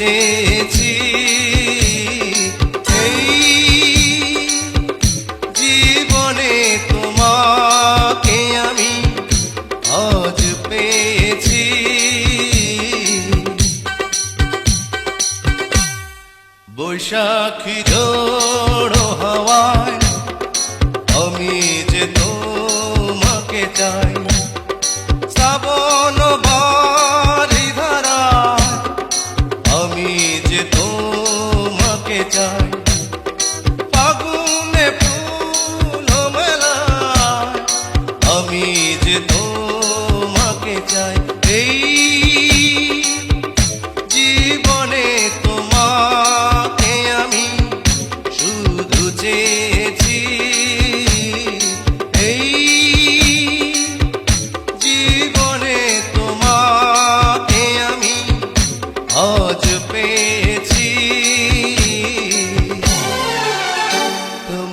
বেঁচেছি বৈশাখী দৌড় হাওয়া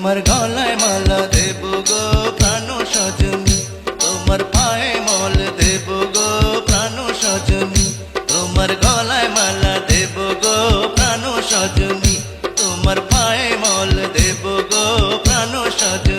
তোমার গলায় মালা দেব গো, প্রাণ সজনী। তোমার পায়ে মল দেব গো, প্রাণ সজনী। তোমার গলায় মালা দেব গো, প্রাণ সজনী। তোমার পায়ে মল দেব গো, প্রাণ সজনী।